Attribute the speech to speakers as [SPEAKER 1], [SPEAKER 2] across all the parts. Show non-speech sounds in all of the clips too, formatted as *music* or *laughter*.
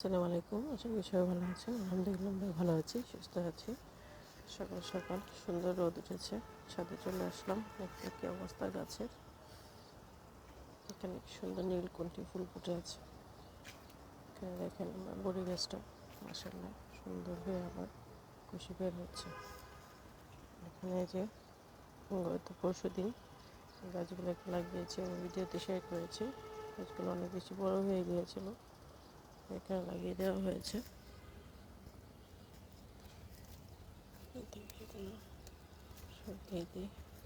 [SPEAKER 1] আসসালামু আলাইকুম। আশা করি সবাই ভালো আছেন। আলহামদুলিল্লাহ, আমরা ভালো আছি, সুস্থ আছি। সকাল সকাল সুন্দর রোদ উঠেছে। ছাদে চলে আসলাম। দেখতে কি অবস্থা গাছের। এখানে সুন্দর নীলকণ্ঠী ফুল ফুটে আছে। এখানে দেখেন আমার বড়ি গাছটা। মাসাল্লাহ সুন্দর হয়ে আবার খুশি বের হচ্ছে। এখানে যে গত পরশু দিন গাছগুলোকে লাগিয়েছি। আমি ভিডিওতে শেয়ার করেছি। গাছগুলো অনেক বেশি বড় হয়ে গিয়েছিল। এখানে লাগিয়ে দেওয়া হয়েছে।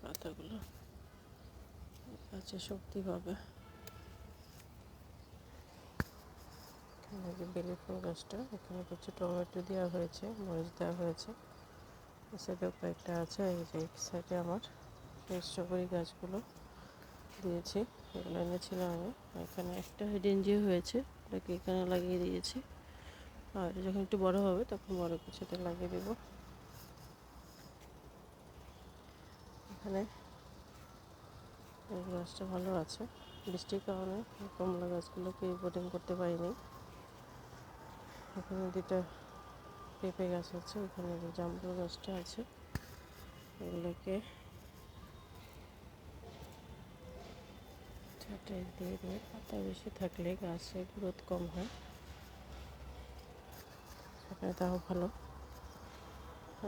[SPEAKER 1] পাতাগুলো। গাছে শক্তি পাবে। এখানে বেলি ফুল গাছটা, এখানে কিছু টমেটো দেওয়া হয়েছে, মরিচ দেওয়া হয়েছে। সাইডেও কয়েকটা আছে, এই যে এক সাইডে আমার স্ট্রবেরি গাছগুলো দিয়েছি, এগুলো এনেছিলাম আমি। এখানে একটা ডেঞ্জি হয়েছে। ওটাকে এখানে লাগিয়ে দিয়েছি। আর যখন একটু বড় হবে, তখন বড় কিছুতে লাগিয়ে দেব। এখানে গাছটা ভালো আছে। বৃষ্টির কারণে কমলা গাছগুলোকে বোটিং করতে পারিনি। এখানে দুটা পেঁপে গাছ আছে ওখানে যে গাছটা আছে, এগুলোকে ছাটাই দিয়ে দিয়ে পাতা বেশি থাকলে গাছের গ্রোথ কম হয়। সেখানে তাও ভালো।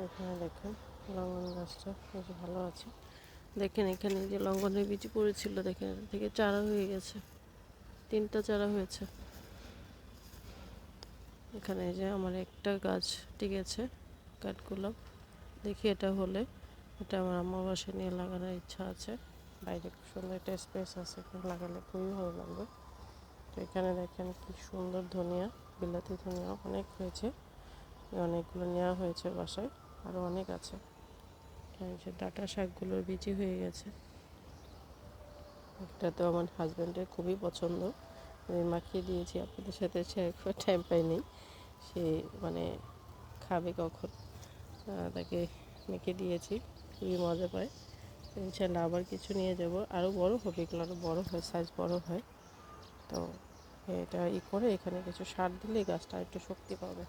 [SPEAKER 1] এখানে দেখেন লঙ্গন গাছটা বেশ ভালো আছে। দেখেন এখানে যে লঙ্গনের বীজ পড়েছিল, দেখেন থেকে চারা হয়ে গেছে। তিনটা চারা হয়েছে। এখানে যে আমার একটা গাছ টিকেছে, কাঠগোলাপ। দেখি এটা হলে, এটা আমার আমার নিয়ে লাগানোর ইচ্ছা আছে। বাইরে খুব সুন্দর একটা স্পেস আছে, এখানে লাগালে খুবই ভালো লাগবে। তো এখানে দেখেন কি সুন্দর ধনিয়া, বিলাতি ধনিয়া অনেক হয়েছে। অনেকগুলো নেওয়া হয়েছে বাসায় আরও অনেক আছে। যে ডাটা শাকগুলোর বিচি হয়ে গেছে। একটা তো আমার হাজব্যান্ডের খুবই পছন্দ। আমি মাখিয়ে দিয়েছি, আপনাদের সাথে সে করে টাইম পাইনি। সে মানে খাবে কখন? তাকে মেখে দিয়েছি, খুবই মজা পায়। ইনশাল্লাহ আবার কিছু নিয়ে যাব। আরও বড় হবে, এগুলো আরও বড়ো হয় সাইজ বড় হয়। তো এটা ই করে এখানে কিছু সার দিলে গাছটা একটু শক্তি পাবে।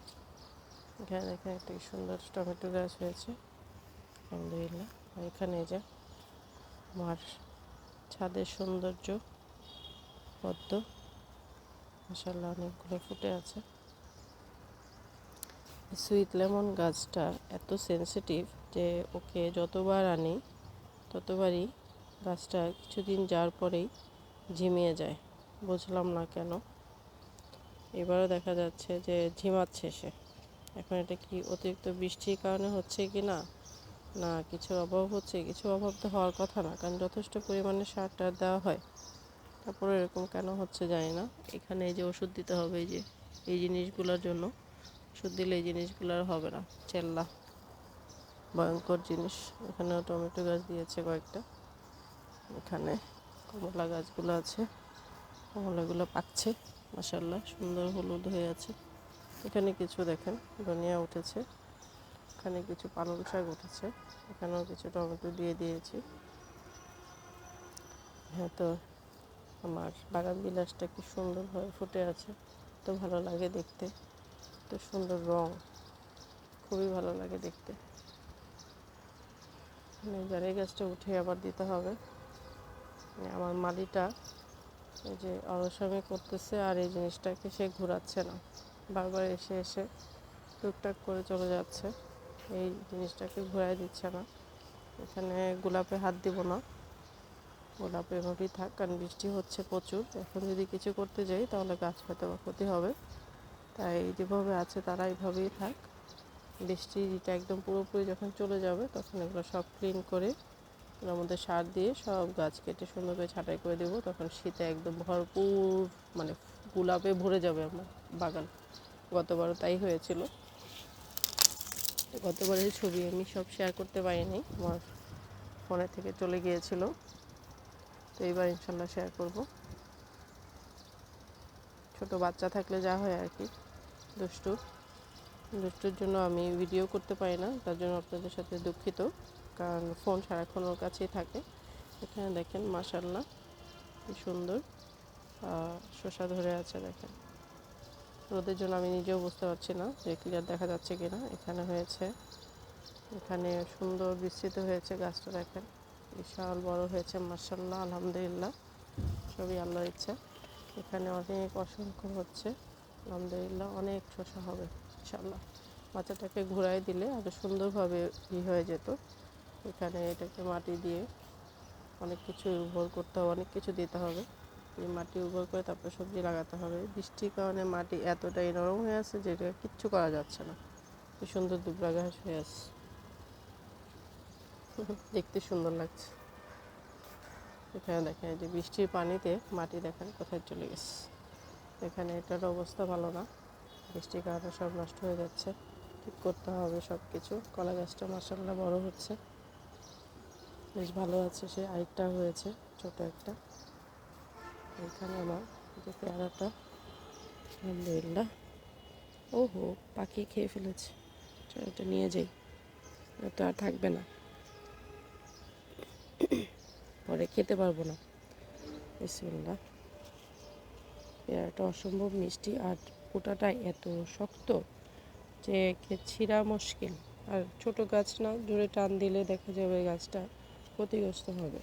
[SPEAKER 1] এখানে দেখেন একটা সুন্দর টমেটো গাছ হয়েছে। আলহামদুলিল্লাহ। এখানে যা আমার ছাদের সৌন্দর্য পদ্ম মশাল্লা অনেকগুলো ফুটে আছে। সুইট লেমন গাছটা এত সেন্সিটিভ যে ওকে যতবার আনি ততবারই গাছটা কিছুদিন যাওয়ার পরেই ঝিমিয়ে যায়, বুঝলাম না কেন। এবারও দেখা যাচ্ছে যে ঝিমাচ্ছে সে। এখন এটা কি অতিরিক্ত বৃষ্টির কারণে হচ্ছে কি না? না, কিছুর অভাব হচ্ছে, কিছু অভাব তো হওয়ার কথা না, কারণ যথেষ্ট পরিমাণে সার টার দেওয়া হয়। তারপরে এরকম কেন হচ্ছে জানি না। এখানে এই যে ওষুধ দিতে হবে, এই যে, এই জিনিসগুলোর জন্য। ওষুধ দিলে এই জিনিসগুলো আর হবে না, চেল্লা। ভয়ঙ্কর জিনিস। এখানেও টমেটো গাছ দিয়েছে কয়েকটা। এখানে কমলা গাছগুলো আছে। কমলাগুলো পাকছে মাসাল্লাহ সুন্দর হলুদ হয়ে আছে। এখানে কিছু দেখেন, ধনিয়া উঠেছে। এখানে কিছু পালং শাক উঠেছে। এখানেও কিছু টমেটো দিয়ে দিয়েছি। হ্যাঁ তো, আমার বাগান বিলাসটা কি সুন্দরভাবে ফুটে আছে। তো ভালো লাগে দেখতে। তো সুন্দর রং, খুবই ভালো লাগে দেখতে। জারি গাছটা উঠে আবার দিতে হবে। আমার মালিটা এই যে অলসামি করতেছে আর এই জিনিসটাকে সে ঘোরাচ্ছে না। বারবার এসে এসে টুকটাক করে চলে যাচ্ছে। এই জিনিসটাকে ঘুরাই দিচ্ছে না। এখানে গোলাপে হাত দিব না। গোলাপ এভাবেই থাক, কারণ বৃষ্টি হচ্ছে প্রচুর। এখন যদি কিছু করতে যাই, তাহলে গাছ হয়তো ক্ষতি হবে। তাই যেভাবে আছে, তারা এইভাবেই থাক। বৃষ্টিটা একদম পুরোপুরি যখন চলে যাবে, তখন এগুলো সব ক্লিন করে ওর মধ্যে সার দিয়ে সব গাছ কেটে সুন্দর করে ছাঁটাই করে দেবো। তখন শীতে একদম ভরপুর মানে গোলাপে ভরে যাবে আমার বাগান। গতবারও তাই হয়েছিল। গতবারের ছবি আমি সব শেয়ার করতে পারিনি, আমার ফোনে থেকে চলে গিয়েছিল। তো এইবার ইনশাল্লাহ শেয়ার করব। ছোট বাচ্চা থাকলে যা হয় আর কি, দুষ্টু। দুষ্টুর জন্য আমি ভিডিও করতে পারি না, তার জন্য আপনাদের সাথে দুঃখিত, কারণ ফোন সারাক্ষণ ওর কাছেই থাকে। এখানে দেখেন মাসাল্লাহ কি সুন্দর শসা ধরে আছে দেখেন। রোদের জন্য আমি নিজেও বুঝতে পারছি না যে ক্লিয়ার দেখা যাচ্ছে কিনা। এখানে হয়েছে, এখানে সুন্দর বিস্তৃত হয়েছে গাছটা দেখেন। বিশাল বড় হয়েছে মার্শাল্লাহ আলহামদুলিল্লাহ, সবই আল্লাহর ইচ্ছা। এখানে অনেক অসংখ্য হচ্ছে, আলহামদুলিল্লাহ, অনেক শসা হবে। ইনশাল্লাহ বাচ্চাটাকে ঘুরাই দিলে আরও সুন্দরভাবে ই হয়ে যেত। এখানে এটাকে মাটি দিয়ে অনেক কিছু উর্বর করতে হবে, অনেক কিছু দিতে হবে। এই মাটি উর্বর করে তারপর সবজি লাগাতে হবে। বৃষ্টির কারণে মাটি এতটাই নরম হয়ে আছে যে এটা কিচ্ছু করা যাচ্ছে না। কি সুন্দর দুবরা ঘাস হয়ে আছে। *laughs* দেখতে সুন্দর লাগছে। এখানে দেখেন যে বৃষ্টির পানিতে মাটি দেখেন কোথায় চলে গেছে। এখানে এটার অবস্থা ভালো না। বৃষ্টির কারণে সব নষ্ট হয়ে যাচ্ছে। ঠিক করতে হবে সব কিছু কলা গাছটা মাসাল্লাহ বড় হচ্ছে। বেশ ভালো আছে সে, আরেকটা হয়েছে, ছোট একটা। এখানে আমার যে পেয়ারাটা, আলহামদুলিল্লাহ। ওহো, পাখি খেয়ে ফেলেছে। এটা নিয়ে যাই। এটা আর থাকবে না। পরে খেতে পারব না। বিসমিল্লাহ। পেয়ারাটা অসম্ভব মিষ্টি আর পোটাটা এত শক্ত যে ছিঁড়া মুশকিল। আর ছোট গাছ না, জোরে টান দিলে দেখা যাবে গাছটা ক্ষতিগ্রস্ত হবে।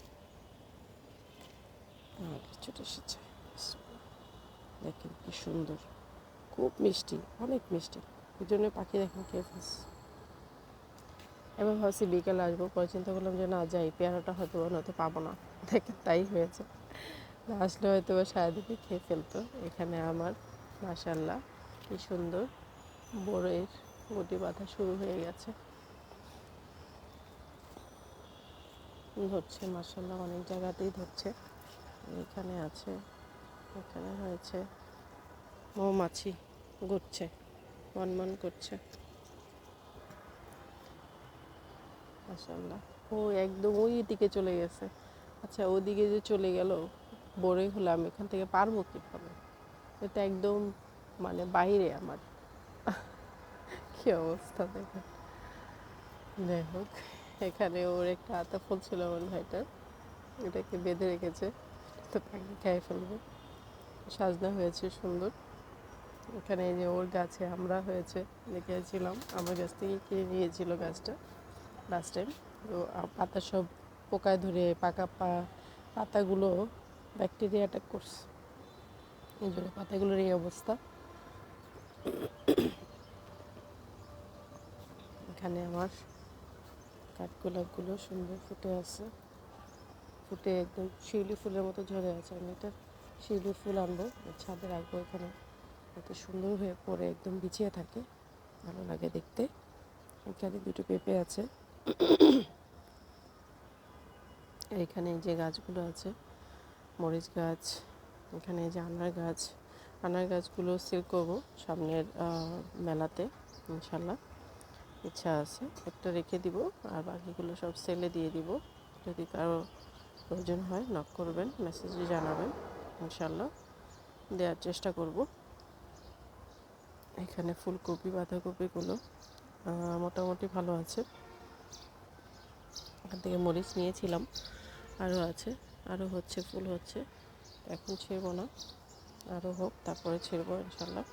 [SPEAKER 1] আর এসেছে। দেখেন কি সুন্দর। খুব মিষ্টি, অনেক মিষ্টি। এই জন্য পাখি দেখেন কে ফেলছে এবার ভাবছি বিকেলে আসব, পরে চিন্তা করলাম যে না, যাই, পেয়ারাটা হয়তো নয়তো পাবো না। দেখে তাই হয়েছে। না আসলে হয়তো বা সারাদিকে খেয়ে ফেলতো, এখানে আমার। মাসাল্লাহ কি সুন্দর। বড়ের গুটি বাঁধা শুরু হয়ে গেছে। ধরছে মাসাল্লাহ অনেক জায়গাতেই ধরছে। এখানে আছে, এখানে হয়েছে। মৌমাছি ঘুরছে, মনমন করছে। মাসাল্লাহ ও একদম ওই দিকে চলে গেছে। আচ্ছা ওদিকে যে চলে গেল বড়ই হলে আমি এখান থেকে পারব কীভাবে? এটা একদম মানে বাইরে আমার। কি অবস্থা দেখেন যাই হোক, এখানে ওর একটা আতা ফুল ছিল আমার ভাইটার। এটাকে বেঁধে রেখেছে। তো তাকে খেয়ে ফেলবে। সাজনা হয়েছে সুন্দর। এখানে যে ওর গাছে আমরা হয়েছে দেখেছিলাম। আমার গাছ থেকে কিনে নিয়েছিল গাছটা লাস্ট টাইম তো পাতা সব পোকায় ধরে পাকা পা পাতাগুলো ব্যাকটেরিয়া অ্যাটাক করছে। এই পাতাগুলোর এই অবস্থা। এখানে আমার কাঠগোলাপগুলো সুন্দর ফুটে আছে। ফুটে একদম শিউলি ফুলের মতো ঝরে আছে। আমি এটা শিউলি ফুল আনব ছাদে রাখব এখানে। এত সুন্দর হয়ে পড়ে একদম বিছিয়ে থাকে, ভালো লাগে দেখতে। এখানে দুটো পেঁপে আছে। এখানে যে গাছগুলো আছে, মরিচ গাছ এখানে যে আনার গাছ, আনার গাছগুলো সেল করব সামনের মেলাতে, ইনশাল্লাহ। ইচ্ছা আছে। একটা রেখে দিব আর বাকিগুলো সব সেলে দিয়ে দিব। যদি কারও প্রয়োজন হয় নক করবেন মেসেজে জানাবেন, ইনশাল্লাহ। দেওয়ার চেষ্টা করব। এখানে ফুলকপি, বাঁধাকপিগুলো মোটামুটি ভালো আছে। এখান থেকে মরিচ নিয়েছিলাম। আরও আছে। আরও হচ্ছে, ফুল হচ্ছে। এখন ছিঁড়বো না। আরও হোক তারপরে ছিঁড়বো ইনশাল্লাহ।